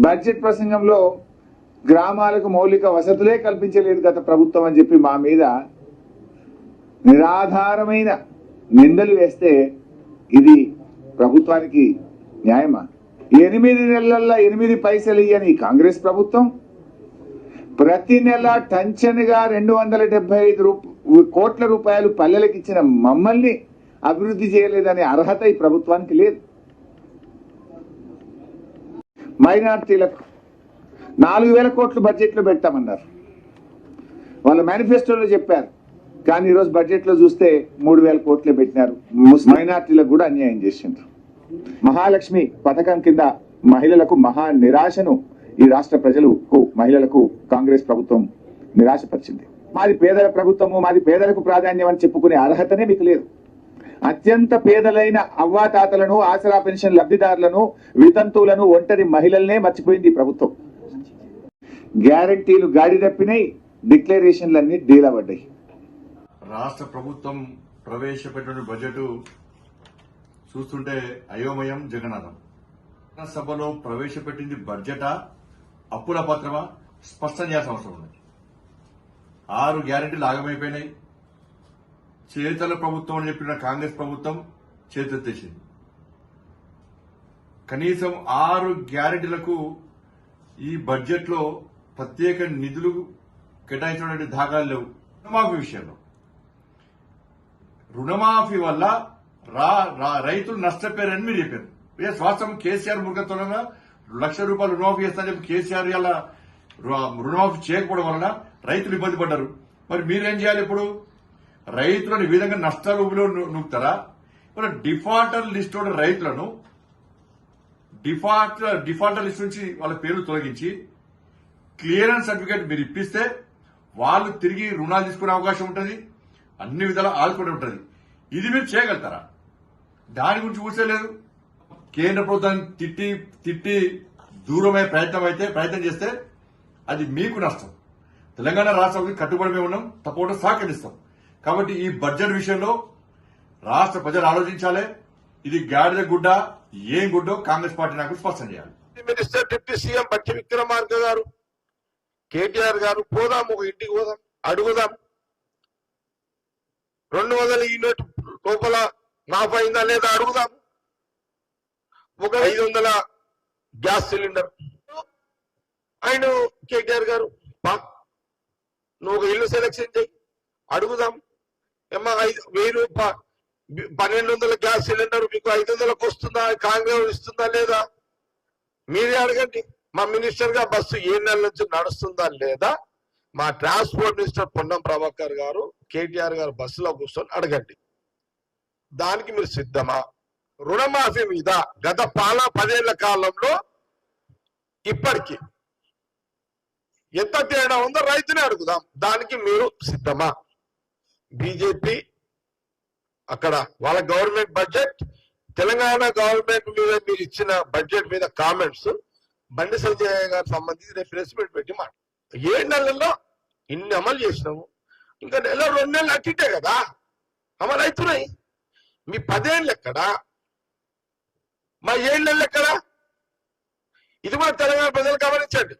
Budget ప్రసంగంలో గ్రామాలకు మౌలిక వసతులే కల్పించలేదు గత ప్రభుత్వం అని చెప్పి మా మీద నిరాధారమైన నిందలు వేస్తే ఇది ప్రభుత్వానికి న్యాయమా? ఎనిమిది నెలల్లో ఎనిమిది పైసలు ఇయ్యని కాంగ్రెస్ ప్రభుత్వం ప్రతి నెల టంచన్గా రెండు వందల డెబ్బై ఐదు రూప- కోట్ల రూపాయలు పల్లెలకు ఇచ్చిన మమ్మల్ని అభివృద్ధి చేయలేదనే అర్హత ఈ ప్రభుత్వానికి లేదు. మైనార్టీలకు నాలుగు వేల కోట్లు బడ్జెట్లో పెడతామన్నారు. వాళ్ళ మేనిఫెస్టోలో చెప్పారు. కానీ ఈరోజు బడ్జెట్లో చూస్తే మూడు వేల కోట్లే పెట్టినారు. మైనార్టీలకు కూడా అన్యాయం చేసిండ్రు. మహాలక్ష్మి పథకం కింద మహిళలకు మహా నిరాశను ఈ రాష్ట్ర ప్రజలకు మహిళలకు కాంగ్రెస్ ప్రభుత్వం నిరాశపరిచింది. మాది పేదల ప్రభుత్వము మాది పేదలకు ప్రాధాన్యం అని చెప్పుకునే అర్హతనే మీకు లేదు. అత్యంత పేదలైన అవ్వాతాతలను ఆసరా పెన్షన్ లబ్ధిదారులను వితంతువులను ఒంటరి మహిళలనే మర్చిపోయింది ప్రభుత్వం. గ్యారంటీలు గాడి తప్పినాయి డిక్లరేషన్లన్నీ డీలా పడ్డాయి రాష్ట్ర ప్రభుత్వం ప్రవేశపెట్టిన బడ్జెట్ చూస్తుంటే అయోమయం జగన్నాథం. సభలో ప్రవేశపెట్టింది బడ్జెటా అప్పుల పత్రమా? స్పష్టం చేయాల్సిన అవసరం ఉంది. ఆరు గ్యారెంటీలు ఆగమైపోయినాయి. చేతల ప్రభుత్వం అని చెప్పిన కాంగ్రెస్ ప్రభుత్వం చేతెత్తేసింది. కనీసం ఆరు గ్యారెంటీలకు ఈ బడ్జెట్లో ప్రత్యేక నిధులు కేటాయించినటువంటి దాఖలు లేవు. రుణమాఫీ విషయంలో. రుణమాఫీ వల్ల రా రా- రైతులు నష్టపోయారని మీరు చెప్పారు. ఏ స్వాస్థ్యం కేసీఆర్ ముఖత్వంగా లక్ష రూపాయలు రుణమాఫీ చేస్తారని చెప్పి కేసీఆర్ ఇలా రుణమాఫీ చేయకపోవడం వలన రైతులు ఇబ్బంది పడ్డారు. మరి మీరేం చేయాలి ఇప్పుడు? రైతులను ఈ విధంగా నష్టాలు ఊబిలో నూపుతారా డిఫాల్టర్ లిస్ట్ రైతులను డిఫాల్టర్ డిఫాల్టర్ లిస్ట్ నుంచి వాళ్ళ పేర్లు తొలగించి క్లియరెన్స్ సర్టిఫికేట్ మీరు ఇప్పిస్తే వాళ్ళు తిరిగి రుణాలు తీసుకునే అవకాశం ఉంటుంది అన్ని విధాలు ఆదుకుని ఉంటుంది. ఇది మీరు చేయగలుగుతారా? దాని గురించి ఊసేలేదు కేంద్ర ప్రభుత్వాన్ని తిట్టి తిట్టి దూరమయ్యే ప్రయత్నం అయితే ప్రయత్నం చేస్తే అది మీకు నష్టం. తెలంగాణ రాష్ట్రానికి కట్టుబడి మేము ఉన్నాం తప్పకుండా సహకరిస్తాం. కాబట్టి ఈ బడ్జెట్ విషయంలో రాష్ట్ర ప్రజలు ఆలోచించాలి. ఇది గాడిద గుడ్డ ఏం గుడ్డో కాంగ్రెస్ పార్టీ నాకు స్పష్టం చేయాలి. మినిస్టర్ డిప్యూటీ సీఎం బట్టి విక్రమార్క గారు కేటీఆర్ గారు పోదాం ఒక ఇంటికి పోదాం అడుగుదాం. రెండు వందల యూనిట్ లోపల మాఫ్ అయిందా లేదా అడుగుదాం. ఒక ఐదు వందల గ్యాస్ సిలిండర్. అండ్ కేటీఆర్ గారు బా నువ్వు ఒక ఇల్లు సెలెక్షన్ చేయి అడుగుదాం. ఏమో ఐదు వెయ్యి ప- పన్నెండు వందల గ్యాస్ సిలిండర్ మీకు ఐదు వందలకు వస్తుందా కాంగ్రెస్ ఇస్తుందా లేదా? మీరే అడగండి. మా మినిస్టర్గా బస్సు ఏ నెల నుంచి నడుస్తుందా లేదా? మా ట్రాన్స్పోర్ట్ మినిస్టర్ పొన్నం ప్రభాకర్ గారు కేటీఆర్ గారు బస్సులో కూర్చొని అడగండి. దానికి మీరు సిద్ధమా? రుణమాఫీ మీద గత పాల పదేళ్ళ కాలంలో ఇప్పటికి ఎంత తేడా ఉందో రైతునే అడుగుదాం. దానికి మీరు సిద్ధమా? బీజేపీ అక్కడ వాళ్ళ గవర్నమెంట్ బడ్జెట్ తెలంగాణ గవర్నమెంట్ మీద మీరు ఇచ్చిన బడ్జెట్ మీద కామెంట్స్ బండి సంజయ్ గారు సంబంధించి రేపు ప్రెస్ మీట్ పెట్టి మాట. ఏడు నెలల్లో ఇన్ని అమలు చేసినాము ఇంకా నెల రెండు నెలలు అట్టింటే కదా? అమలు అవుతున్నాయి. మీ పదేళ్ళు ఎక్కడా? మా ఏడు నెలలు ఎక్కడా? ఇది కూడా తెలంగాణ ప్రజలు గమనించండి.